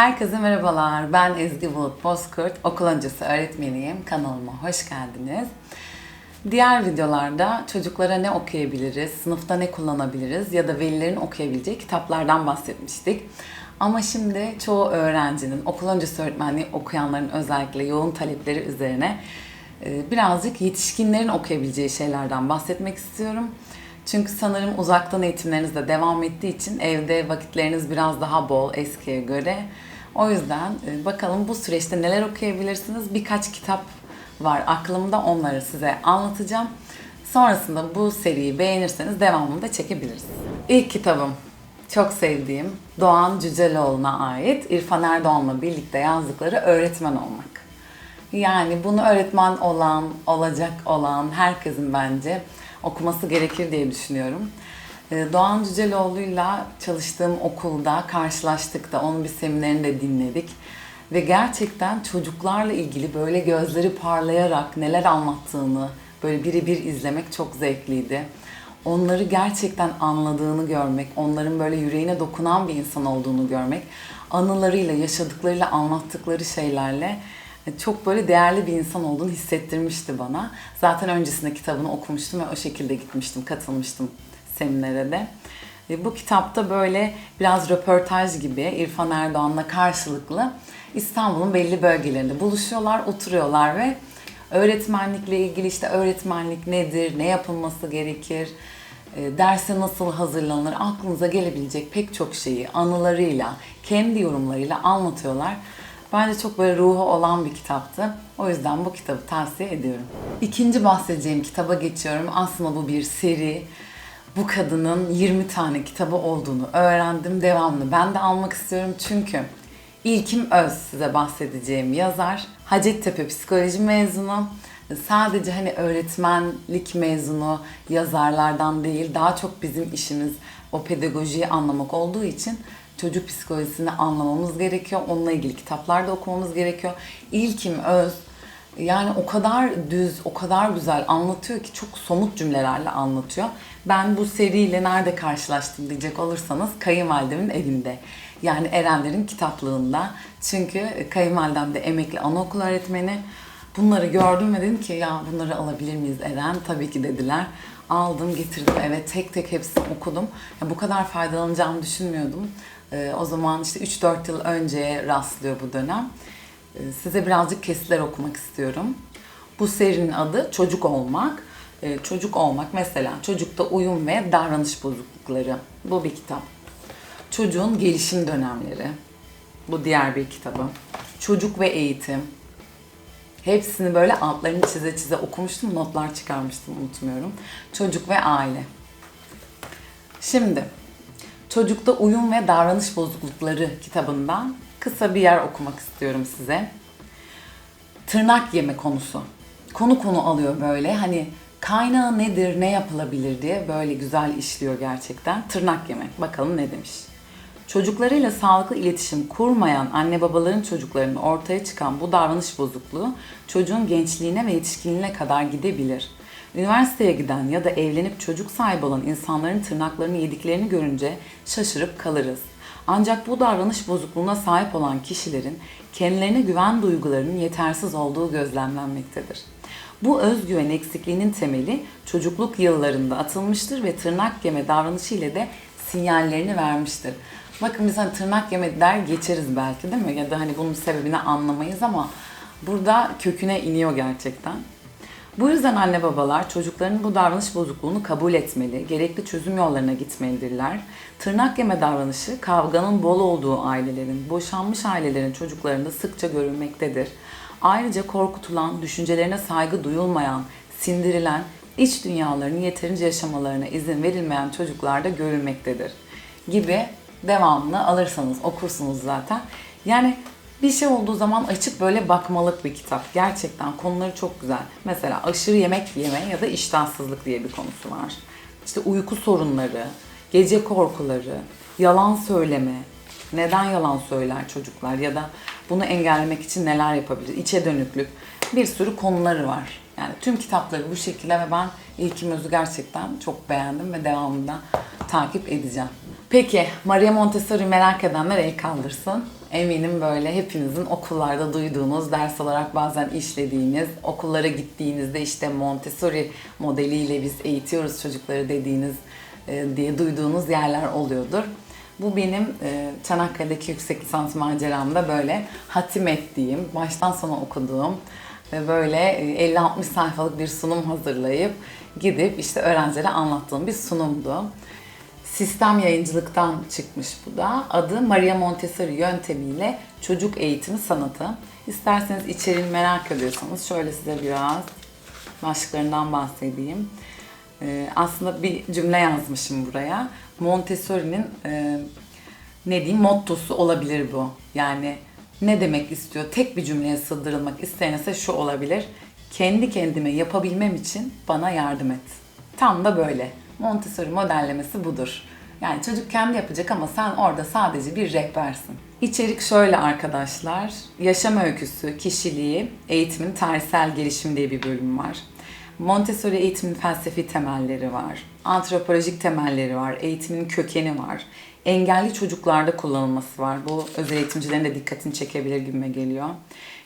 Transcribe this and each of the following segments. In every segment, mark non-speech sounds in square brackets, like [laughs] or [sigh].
Herkese merhabalar. Ben Ezgi Bulut Bozkurt. Okul öncesi öğretmeniyim. Kanalıma hoş geldiniz. Diğer videolarda çocuklara ne okuyabiliriz, sınıfta ne kullanabiliriz ya da velilerin okuyabileceği kitaplardan bahsetmiştik. Ama şimdi çoğu öğrencinin, okul öncesi öğretmenliği okuyanların özellikle yoğun talepleri üzerine e, birazcık yetişkinlerin okuyabileceği şeylerden bahsetmek istiyorum. Çünkü sanırım uzaktan eğitimleriniz de devam ettiği için evde vakitleriniz biraz daha bol eskiye göre. O yüzden e, bakalım bu süreçte neler okuyabilirsiniz? Birkaç kitap var aklımda onları size anlatacağım. Sonrasında bu seriyi beğenirseniz devamını da çekebiliriz. İlk kitabım çok sevdiğim Doğan Cüceloğlu'na ait İrfan Erdoğan'la birlikte yazdıkları Öğretmen Olmak. Yani bunu öğretmen olan, olacak olan herkesin bence okuması gerekir diye düşünüyorum. Ee, Doğan Cüceloğlu'yla çalıştığım okulda karşılaştık da onun bir seminerini de dinledik. Ve gerçekten çocuklarla ilgili böyle gözleri parlayarak neler anlattığını böyle birebir izlemek çok zevkliydi. Onları gerçekten anladığını görmek, onların böyle yüreğine dokunan bir insan olduğunu görmek, anılarıyla, yaşadıklarıyla, anlattıkları şeylerle çok böyle değerli bir insan olduğunu hissettirmişti bana. Zaten öncesinde kitabını okumuştum ve o şekilde gitmiştim, katılmıştım seminere de. Bu kitapta böyle biraz röportaj gibi İrfan Erdoğan'la karşılıklı İstanbul'un belli bölgelerinde buluşuyorlar, oturuyorlar ve öğretmenlikle ilgili işte öğretmenlik nedir, ne yapılması gerekir, e, derse nasıl hazırlanır, aklınıza gelebilecek pek çok şeyi anılarıyla, kendi yorumlarıyla anlatıyorlar. Bence çok böyle ruhu olan bir kitaptı. O yüzden bu kitabı tavsiye ediyorum. İkinci bahsedeceğim kitaba geçiyorum. Aslında bu bir seri. Bu kadının 20 tane kitabı olduğunu öğrendim. Devamlı ben de almak istiyorum çünkü İlkim Öz size bahsedeceğim yazar. Hacettepe Psikoloji mezunu. Sadece hani öğretmenlik mezunu yazarlardan değil, daha çok bizim işimiz o pedagojiyi anlamak olduğu için çocuk psikolojisini anlamamız gerekiyor. Onunla ilgili kitaplar da okumamız gerekiyor. İlkim Öz yani o kadar düz, o kadar güzel anlatıyor ki çok somut cümlelerle anlatıyor. Ben bu seriyle nerede karşılaştım diyecek olursanız kayınvalidemin evinde. Yani Erenler'in kitaplığında. Çünkü kayınvalidem de emekli anaokul öğretmeni. Bunları gördüm ve dedim ki ya bunları alabilir miyiz Eren? Tabii ki dediler. Aldım getirdim eve tek tek hepsini okudum. Ya bu kadar faydalanacağımı düşünmüyordum. Ee, o zaman işte 3-4 yıl önceye rastlıyor bu dönem. Ee, size birazcık kesitler okumak istiyorum. Bu serinin adı Çocuk Olmak. Ee, çocuk olmak mesela çocukta uyum ve davranış bozuklukları. Bu bir kitap. Çocuğun gelişim dönemleri. Bu diğer bir kitabı. Çocuk ve eğitim. Hepsini böyle altlarını çize çize okumuştum. Notlar çıkarmıştım unutmuyorum. Çocuk ve aile. Şimdi Çocukta Uyum ve Davranış Bozuklukları kitabından kısa bir yer okumak istiyorum size. Tırnak yeme konusu. Konu konu alıyor böyle hani kaynağı nedir, ne yapılabilir diye böyle güzel işliyor gerçekten. Tırnak yemek. Bakalım ne demiş. Çocuklarıyla sağlıklı iletişim kurmayan anne babaların çocuklarının ortaya çıkan bu davranış bozukluğu çocuğun gençliğine ve yetişkinliğine kadar gidebilir. Üniversiteye giden ya da evlenip çocuk sahibi olan insanların tırnaklarını yediklerini görünce şaşırıp kalırız. Ancak bu davranış bozukluğuna sahip olan kişilerin kendilerine güven duygularının yetersiz olduğu gözlemlenmektedir. Bu özgüven eksikliğinin temeli çocukluk yıllarında atılmıştır ve tırnak yeme davranışı ile de sinyallerini vermiştir. Bakın biz hani tırnak yeme der geçeriz belki değil mi? Ya da hani bunun sebebini anlamayız ama burada köküne iniyor gerçekten. Bu yüzden anne babalar çocuklarının bu davranış bozukluğunu kabul etmeli, gerekli çözüm yollarına gitmelidirler. Tırnak yeme davranışı kavganın bol olduğu ailelerin, boşanmış ailelerin çocuklarında sıkça görülmektedir. Ayrıca korkutulan, düşüncelerine saygı duyulmayan, sindirilen, iç dünyalarını yeterince yaşamalarına izin verilmeyen çocuklarda görülmektedir. Gibi devamını alırsanız okursunuz zaten. Yani bir şey olduğu zaman açıp böyle bakmalık bir kitap. Gerçekten konuları çok güzel. Mesela aşırı yemek yeme ya da iştahsızlık diye bir konusu var. İşte uyku sorunları, gece korkuları, yalan söyleme, neden yalan söyler çocuklar ya da bunu engellemek için neler yapabilir, içe dönüklük bir sürü konuları var. Yani tüm kitapları bu şekilde ve ben İlkim Öz'ü gerçekten çok beğendim ve devamında takip edeceğim. Peki Maria Montessori merak edenler el kaldırsın. Eminim böyle hepinizin okullarda duyduğunuz, ders olarak bazen işlediğiniz, okullara gittiğinizde işte Montessori modeliyle biz eğitiyoruz çocukları dediğiniz e, diye duyduğunuz yerler oluyordur. Bu benim e, Çanakkale'deki yüksek lisans maceramda böyle hatim ettiğim, baştan sona okuduğum ve böyle e, 50-60 sayfalık bir sunum hazırlayıp gidip işte öğrencilere anlattığım bir sunumdu. Sistem yayıncılıktan çıkmış bu da. Adı Maria Montessori yöntemiyle çocuk eğitimi sanatı. İsterseniz içeriğini merak ediyorsanız şöyle size biraz başlıklarından bahsedeyim. Ee, aslında bir cümle yazmışım buraya. Montessori'nin e, ne diyeyim mottosu olabilir bu. Yani ne demek istiyor? Tek bir cümleye sığdırılmak istenirse şu olabilir. Kendi kendime yapabilmem için bana yardım et. Tam da böyle. Montessori modellemesi budur. Yani çocuk kendi yapacak ama sen orada sadece bir rehbersin. İçerik şöyle arkadaşlar. Yaşam öyküsü, kişiliği, eğitimin tarihsel gelişim diye bir bölüm var. Montessori eğitimin felsefi temelleri var. Antropolojik temelleri var. Eğitimin kökeni var. Engelli çocuklarda kullanılması var. Bu özel eğitimcilerin de dikkatini çekebilir gibime geliyor.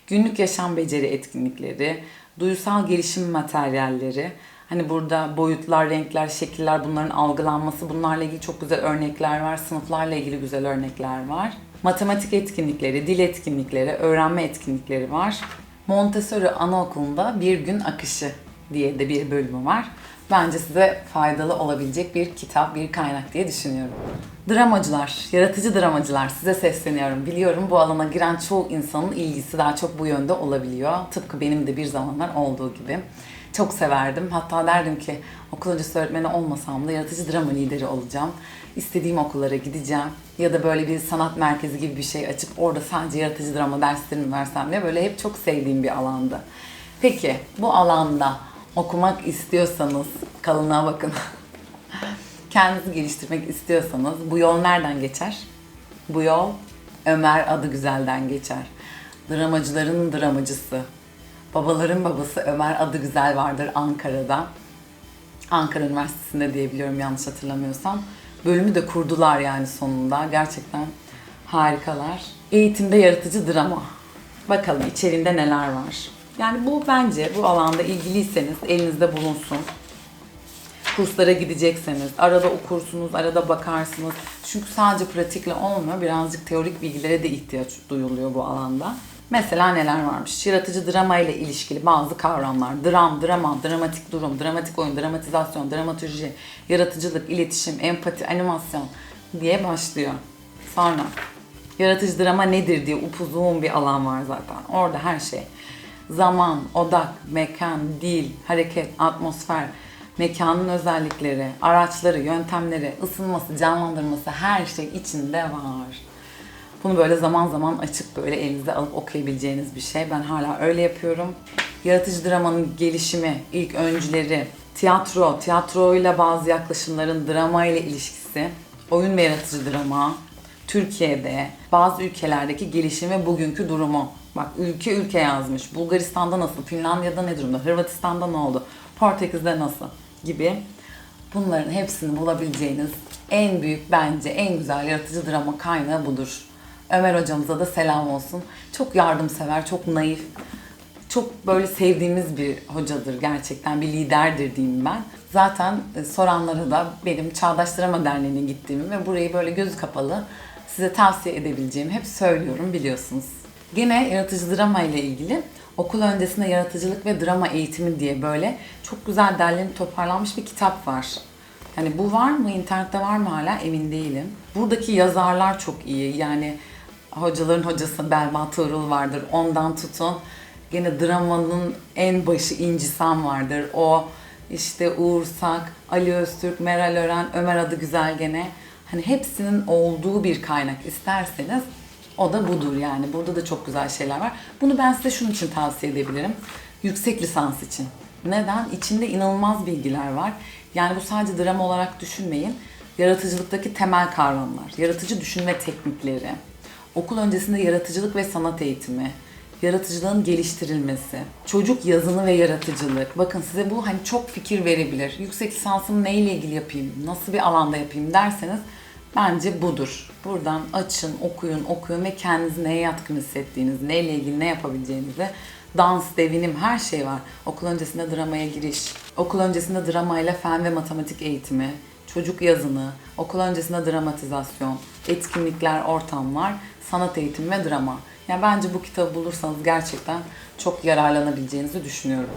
Günlük yaşam beceri etkinlikleri, duysal gelişim materyalleri, Hani burada boyutlar, renkler, şekiller bunların algılanması bunlarla ilgili çok güzel örnekler var. Sınıflarla ilgili güzel örnekler var. Matematik etkinlikleri, dil etkinlikleri, öğrenme etkinlikleri var. Montessori Anaokulu'nda bir gün akışı diye de bir bölümü var. Bence size faydalı olabilecek bir kitap, bir kaynak diye düşünüyorum. Dramacılar, yaratıcı dramacılar size sesleniyorum. Biliyorum bu alana giren çoğu insanın ilgisi daha çok bu yönde olabiliyor. Tıpkı benim de bir zamanlar olduğu gibi. Çok severdim. Hatta derdim ki okul öncesi öğretmeni olmasam da yaratıcı drama lideri olacağım. İstediğim okullara gideceğim. Ya da böyle bir sanat merkezi gibi bir şey açıp orada sadece yaratıcı drama derslerimi versem diye böyle hep çok sevdiğim bir alandı. Peki bu alanda okumak istiyorsanız kalınlığa bakın. [laughs] Kendinizi geliştirmek istiyorsanız bu yol nereden geçer? Bu yol Ömer adı güzelden geçer. Dramacıların dramacısı. Babaların babası Ömer adı güzel vardır Ankara'da. Ankara Üniversitesi'nde diyebiliyorum yanlış hatırlamıyorsam. Bölümü de kurdular yani sonunda. Gerçekten harikalar. Eğitimde yaratıcı drama. Bakalım içeriğinde neler var. Yani bu bence bu alanda ilgiliyseniz elinizde bulunsun. Kurslara gidecekseniz arada okursunuz, arada bakarsınız. Çünkü sadece pratikle olmuyor. Birazcık teorik bilgilere de ihtiyaç duyuluyor bu alanda. Mesela neler varmış? Yaratıcı drama ile ilişkili bazı kavramlar. Dram, drama, dramatik durum, dramatik oyun, dramatizasyon, dramaturji, yaratıcılık, iletişim, empati, animasyon diye başlıyor. Sonra yaratıcı drama nedir diye upuzun bir alan var zaten. Orada her şey. Zaman, odak, mekan, dil, hareket, atmosfer, mekanın özellikleri, araçları, yöntemleri, ısınması, canlandırması her şey içinde var. Bunu böyle zaman zaman açıp böyle elinizde alıp okuyabileceğiniz bir şey. Ben hala öyle yapıyorum. Yaratıcı dramanın gelişimi, ilk öncüleri, tiyatro, tiyatroyla bazı yaklaşımların drama ile ilişkisi, oyun ve yaratıcı drama, Türkiye'de, bazı ülkelerdeki gelişimi bugünkü durumu. Bak ülke ülke yazmış. Bulgaristan'da nasıl, Finlandiya'da ne durumda, Hırvatistan'da ne oldu, Portekiz'de nasıl gibi. Bunların hepsini bulabileceğiniz en büyük bence en güzel yaratıcı drama kaynağı budur. Ömer hocamıza da selam olsun. Çok yardımsever, çok naif, çok böyle sevdiğimiz bir hocadır gerçekten, bir liderdir diyeyim ben. Zaten e, soranlara da benim Çağdaş Drama Derneği'ne gittiğimi ve burayı böyle gözü kapalı size tavsiye edebileceğimi hep söylüyorum biliyorsunuz. Gene yaratıcı drama ile ilgili okul öncesinde yaratıcılık ve drama eğitimi diye böyle çok güzel derlenip toparlanmış bir kitap var. Hani bu var mı? internette var mı hala? Emin değilim. Buradaki yazarlar çok iyi. Yani hocaların hocası Belma Tuğrul vardır. Ondan tutun. Gene dramanın en başı İnci Sam vardır. O işte Uğur Sak, Ali Öztürk, Meral Ören, Ömer adı güzel gene. Hani hepsinin olduğu bir kaynak isterseniz o da budur yani. Burada da çok güzel şeyler var. Bunu ben size şunun için tavsiye edebilirim. Yüksek lisans için. Neden? İçinde inanılmaz bilgiler var. Yani bu sadece drama olarak düşünmeyin. Yaratıcılıktaki temel kavramlar, yaratıcı düşünme teknikleri, okul öncesinde yaratıcılık ve sanat eğitimi, yaratıcılığın geliştirilmesi, çocuk yazını ve yaratıcılık. Bakın size bu hani çok fikir verebilir. Yüksek lisansımı neyle ilgili yapayım, nasıl bir alanda yapayım derseniz bence budur. Buradan açın, okuyun, okuyun ve kendinizi neye yatkın hissettiğinizi, neyle ilgili ne yapabileceğinizi dans, devinim her şey var. Okul öncesinde dramaya giriş, okul öncesinde dramayla fen ve matematik eğitimi, çocuk yazını, okul öncesinde dramatizasyon, etkinlikler, ortamlar, sanat eğitimi ve drama. Yani bence bu kitabı bulursanız gerçekten çok yararlanabileceğinizi düşünüyorum.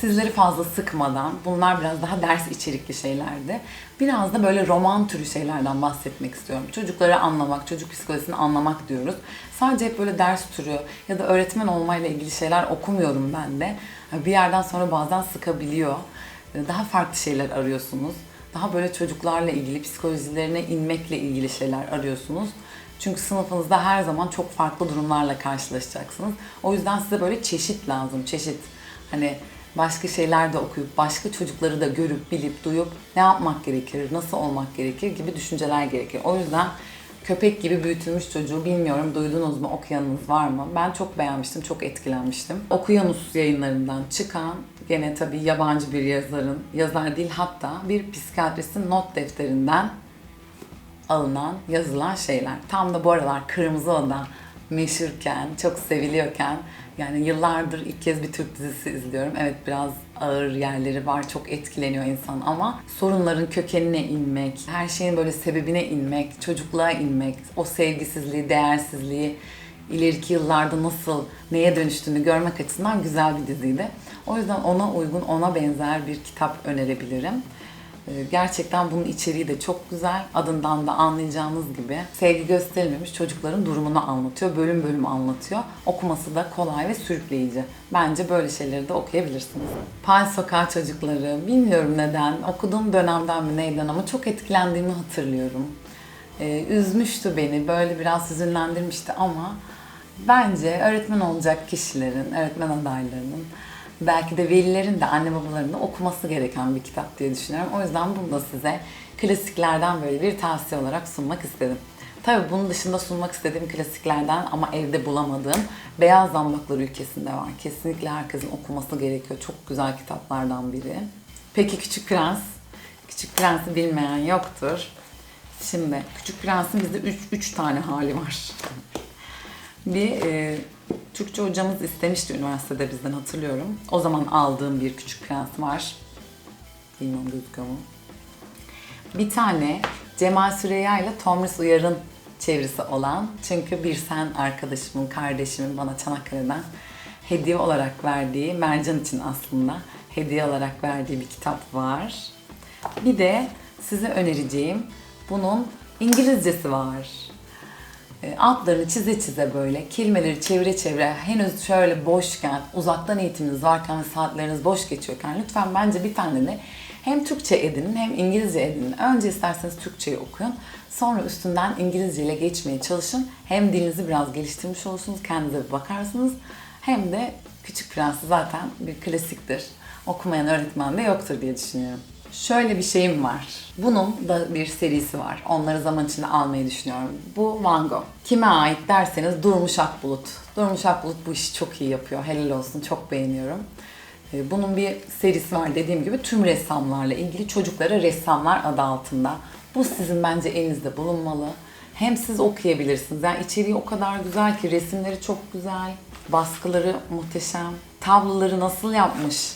Sizleri fazla sıkmadan, bunlar biraz daha ders içerikli şeylerdi. Biraz da böyle roman türü şeylerden bahsetmek istiyorum. Çocukları anlamak, çocuk psikolojisini anlamak diyoruz. Sadece hep böyle ders türü ya da öğretmen olmayla ilgili şeyler okumuyorum ben de. Bir yerden sonra bazen sıkabiliyor. Daha farklı şeyler arıyorsunuz. Daha böyle çocuklarla ilgili, psikolojilerine inmekle ilgili şeyler arıyorsunuz. Çünkü sınıfınızda her zaman çok farklı durumlarla karşılaşacaksınız. O yüzden size böyle çeşit lazım, çeşit. Hani başka şeyler de okuyup, başka çocukları da görüp, bilip, duyup ne yapmak gerekir, nasıl olmak gerekir gibi düşünceler gerekir. O yüzden köpek gibi büyütülmüş çocuğu bilmiyorum duydunuz mu, okuyanınız var mı? Ben çok beğenmiştim, çok etkilenmiştim. Okuyanus yayınlarından çıkan gene tabii yabancı bir yazarın, yazar değil hatta bir psikiyatristin not defterinden alınan, yazılan şeyler. Tam da bu aralar Kırmızı Oda meşhurken, çok seviliyorken yani yıllardır ilk kez bir Türk dizisi izliyorum. Evet biraz ağır yerleri var, çok etkileniyor insan ama sorunların kökenine inmek, her şeyin böyle sebebine inmek, çocukluğa inmek, o sevgisizliği, değersizliği ileriki yıllarda nasıl, neye dönüştüğünü görmek açısından güzel bir diziydi. O yüzden ona uygun, ona benzer bir kitap önerebilirim. Ee, Gerçekten bunun içeriği de çok güzel. Adından da anlayacağınız gibi sevgi gösterilmemiş çocukların durumunu anlatıyor. Bölüm bölüm anlatıyor. Okuması da kolay ve sürükleyici. Bence böyle şeyleri de okuyabilirsiniz. Pal Sokağı Çocukları. Bilmiyorum neden. Okuduğum dönemden mi neyden ama çok etkilendiğimi hatırlıyorum. Ee, üzmüştü beni. Böyle biraz hüzünlendirmişti ama bence öğretmen olacak kişilerin, öğretmen adaylarının belki de velilerin de anne babalarının da okuması gereken bir kitap diye düşünüyorum. O yüzden bunu da size klasiklerden böyle bir tavsiye olarak sunmak istedim. Tabii bunun dışında sunmak istediğim klasiklerden ama evde bulamadığım Beyaz Zambaklar Ülkesi'nde var. Kesinlikle herkesin okuması gerekiyor. Çok güzel kitaplardan biri. Peki Küçük Prens? Küçük Prens'i bilmeyen yoktur. Şimdi Küçük Prens'in bizde 3 tane hali var. [laughs] Bir e, Türkçe hocamız istemişti üniversitede bizden hatırlıyorum. O zaman aldığım bir Küçük Prens var. Bilmiyorum gözüküyor mu? Bir tane Cemal Süreyya ile Tomris Uyar'ın çevirisi olan çünkü bir sen arkadaşımın, kardeşimin bana Çanakkale'den hediye olarak verdiği, Mercan için aslında hediye olarak verdiği bir kitap var. Bir de size önereceğim bunun İngilizcesi var. E, altlarını çize çize böyle kelimeleri çevire çevire henüz şöyle boşken uzaktan eğitiminiz varken saatleriniz boş geçiyorken lütfen bence bir tane de hem Türkçe edinin hem İngilizce edinin. Önce isterseniz Türkçeyi okuyun. Sonra üstünden İngilizce ile geçmeye çalışın. Hem dilinizi biraz geliştirmiş olursunuz, kendinize bir bakarsınız. Hem de Küçük Prens'i zaten bir klasiktir. Okumayan öğretmen de yoktur diye düşünüyorum. Şöyle bir şeyim var. Bunun da bir serisi var. Onları zaman içinde almayı düşünüyorum. Bu Van. Kime ait derseniz Durmuş Akbulut. Durmuş Akbulut bu işi çok iyi yapıyor. Helal olsun. Çok beğeniyorum. Ee, Bunun bir serisi var dediğim gibi tüm ressamlarla ilgili çocuklara ressamlar adı altında. Bu sizin bence elinizde bulunmalı. Hem siz okuyabilirsiniz. Yani içeriği o kadar güzel ki resimleri çok güzel. Baskıları muhteşem. Tabloları nasıl yapmış?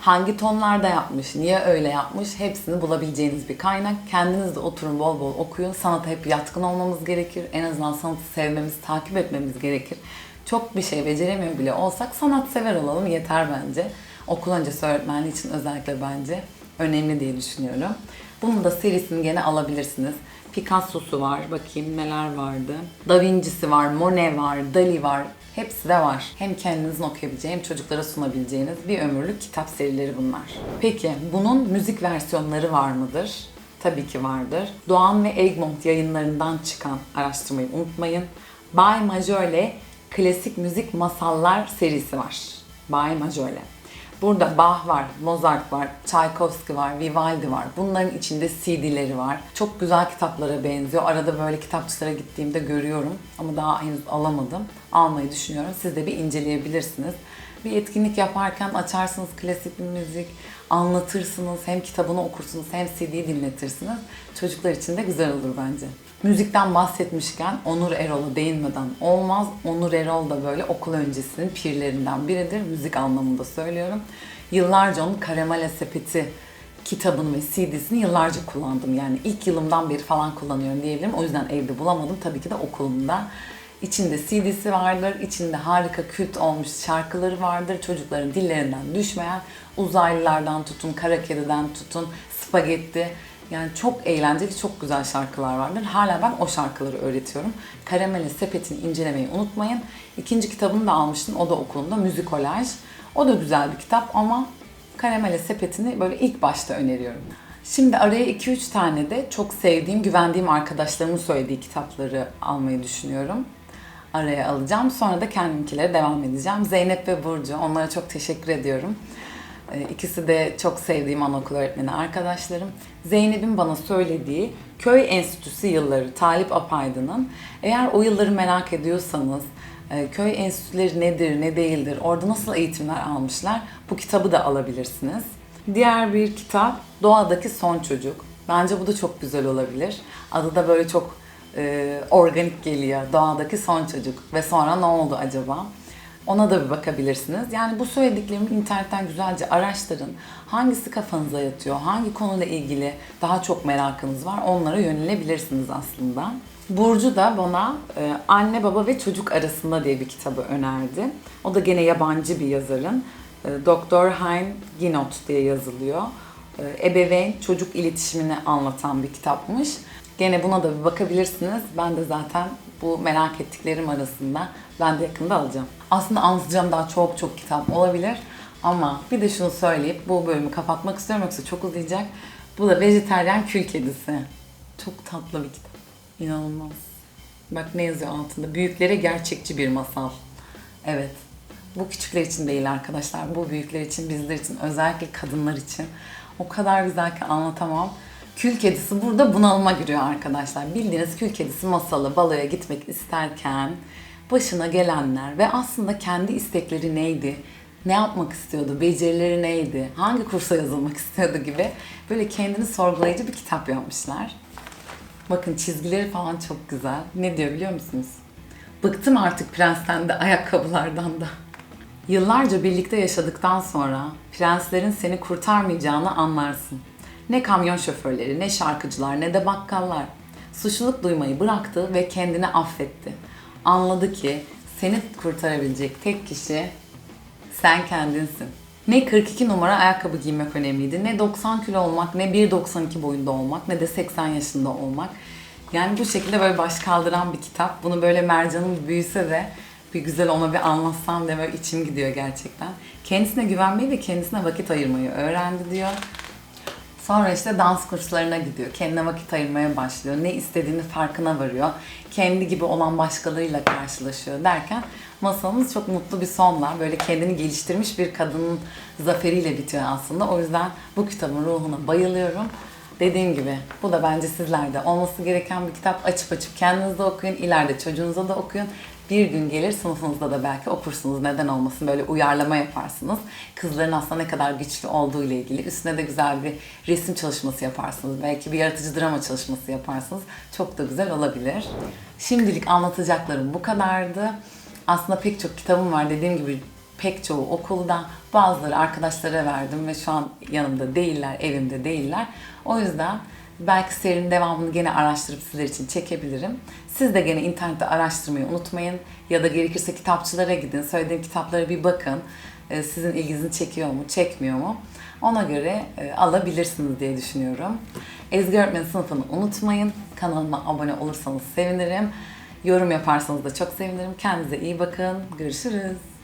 Hangi tonlarda yapmış, niye öyle yapmış hepsini bulabileceğiniz bir kaynak. Kendiniz de oturun bol bol okuyun. Sanata hep yatkın olmamız gerekir. En azından sanatı sevmemiz, takip etmemiz gerekir. Çok bir şey beceremiyor bile olsak sanat sever olalım yeter bence. Okul öncesi öğretmenliği için özellikle bence önemli diye düşünüyorum. Bunun da serisini gene alabilirsiniz. Picasso'su var. Bakayım neler vardı. Da Vinci'si var, Monet var, Dali var. Hepsi de var. Hem kendinizin okuyabileceği hem çocuklara sunabileceğiniz bir ömürlük kitap serileri bunlar. Peki bunun müzik versiyonları var mıdır? Tabii ki vardır. Doğan ve Egmont yayınlarından çıkan araştırmayı unutmayın. Bay Major'le Klasik Müzik Masallar serisi var. Bay Major'le. Burada Bach var, Mozart var, Tchaikovsky var, Vivaldi var. Bunların içinde CD'leri var. Çok güzel kitaplara benziyor. Arada böyle kitapçılara gittiğimde görüyorum ama daha henüz alamadım. Almayı düşünüyorum. Siz de bir inceleyebilirsiniz. bir etkinlik yaparken açarsınız klasik bir müzik, anlatırsınız, hem kitabını okursunuz hem CD'yi dinletirsiniz. Çocuklar için de güzel olur bence. Müzikten bahsetmişken Onur Erol'a değinmeden olmaz. Onur Erol da böyle okul öncesinin pirlerinden biridir. Müzik anlamında söylüyorum. Yıllarca onun Karamele Sepeti kitabını ve CD'sini yıllarca kullandım. Yani ilk yılımdan beri falan kullanıyorum diyebilirim. O yüzden evde bulamadım. Tabii ki de okulumda. İçinde CD'si vardır, içinde harika kült olmuş şarkıları vardır. Çocukların dillerinden düşmeyen, uzaylılardan tutun, kara kediden tutun, spagetti. Yani çok eğlenceli, çok güzel şarkılar vardır. Hala ben o şarkıları öğretiyorum. Karamele Sepeti'ni incelemeyi unutmayın. İkinci kitabını da almıştım, o da okulumda, Müzikolaj. O da güzel bir kitap ama Karamele Sepeti'ni böyle ilk başta öneriyorum. Şimdi araya 2-3 tane de çok sevdiğim, güvendiğim arkadaşlarımın söylediği kitapları almayı düşünüyorum. Araya alacağım. Sonra da kendimkilere devam edeceğim. Zeynep ve Burcu, onlara çok teşekkür ediyorum. Ee, İkisi de çok sevdiğim anaokul öğretmeni arkadaşlarım. Zeynep'in bana söylediği Köy Enstitüsü yılları Talip Apaydın'ın. Eğer o yılları merak ediyorsanız, e, köy enstitüleri nedir, ne değildir, orada nasıl eğitimler almışlar bu kitabı da alabilirsiniz. Diğer bir kitap Doğadaki Son Çocuk. Bence bu da çok güzel olabilir. Adı da böyle çok e, organik geliyor. Doğadaki Son Çocuk. Ve sonra ne oldu acaba? Ona da bir bakabilirsiniz. Yani bu söylediklerimi internetten güzelce araştırın. Hangisi kafanıza yatıyor, hangi konuyla ilgili daha çok merakınız var onlara yönelebilirsiniz aslında. Burcu da bana e, Anne Baba ve Çocuk Arasında diye bir kitabı önerdi. O da gene yabancı bir yazarın. E, Doktor Hein Ginot diye yazılıyor. E, Ebeveyn çocuk iletişimini anlatan bir kitapmış. Gene buna da bir bakabilirsiniz. Ben de zaten bu merak ettiklerim arasında ben de yakında alacağım. Aslında anlatacağım daha çok çok kitap olabilir. Ama bir de şunu söyleyip bu bölümü kapatmak istiyorum yoksa çok uzayacak. Bu da Vejeteryan Kül Kedisi. Çok tatlı bir kitap. İnanılmaz. Bak ne yazıyor altında. Büyüklere gerçekçi bir masal. Evet. Bu küçükler için değil arkadaşlar. Bu büyükler için, bizler için, özellikle kadınlar için. O kadar güzel ki anlatamam. Kül kedisi burada bunalıma giriyor arkadaşlar. Bildiğiniz kül kedisi masalı baloya gitmek isterken başına gelenler ve aslında kendi istekleri neydi? Ne yapmak istiyordu? Becerileri neydi? Hangi kursa yazılmak istiyordu gibi böyle kendini sorgulayıcı bir kitap yapmışlar. Bakın çizgileri falan çok güzel. Ne diyor biliyor musunuz? Bıktım artık prensten de ayakkabılardan da. Yıllarca birlikte yaşadıktan sonra prenslerin seni kurtarmayacağını anlarsın. Ne kamyon şoförleri, ne şarkıcılar, ne de bakkallar. Suçluluk duymayı bıraktı ve kendini affetti. Anladı ki seni kurtarabilecek tek kişi sen kendinsin. Ne 42 numara ayakkabı giymek önemliydi, ne 90 kilo olmak, ne 1.92 boyunda olmak, ne de 80 yaşında olmak. Yani bu şekilde böyle baş kaldıran bir kitap. Bunu böyle Mercan'ın büyüse de bir güzel ona bir anlatsam diye böyle içim gidiyor gerçekten. Kendisine güvenmeyi ve kendisine vakit ayırmayı öğrendi diyor. Sonra işte dans kurslarına gidiyor. Kendine vakit ayırmaya başlıyor. Ne istediğini farkına varıyor. Kendi gibi olan başkalarıyla karşılaşıyor derken masalımız çok mutlu bir sonla böyle kendini geliştirmiş bir kadının zaferiyle bitiyor aslında. O yüzden bu kitabın ruhuna bayılıyorum. Dediğim gibi bu da bence sizlerde olması gereken bir kitap. Açıp açıp kendiniz de okuyun. ileride çocuğunuza da okuyun. Bir gün gelir sınıfınızda da belki okursunuz. Neden olmasın böyle uyarlama yaparsınız. Kızların aslında ne kadar güçlü olduğu ile ilgili. Üstüne de güzel bir resim çalışması yaparsınız. Belki bir yaratıcı drama çalışması yaparsınız. Çok da güzel olabilir. Şimdilik anlatacaklarım bu kadardı. Aslında pek çok kitabım var. Dediğim gibi pek çoğu okulda. Bazıları arkadaşlara verdim ve şu an yanımda değiller, evimde değiller. O yüzden belki serinin devamını gene araştırıp sizler için çekebilirim. Siz de gene internette araştırmayı unutmayın. Ya da gerekirse kitapçılara gidin. Söylediğim kitaplara bir bakın. Ee, Sizin ilginizi çekiyor mu, çekmiyor mu? Ona göre e, alabilirsiniz diye düşünüyorum. Ezgi Öğretmen sınıfını unutmayın. Kanalıma abone olursanız sevinirim. Yorum yaparsanız da çok sevinirim. Kendinize iyi bakın. Görüşürüz.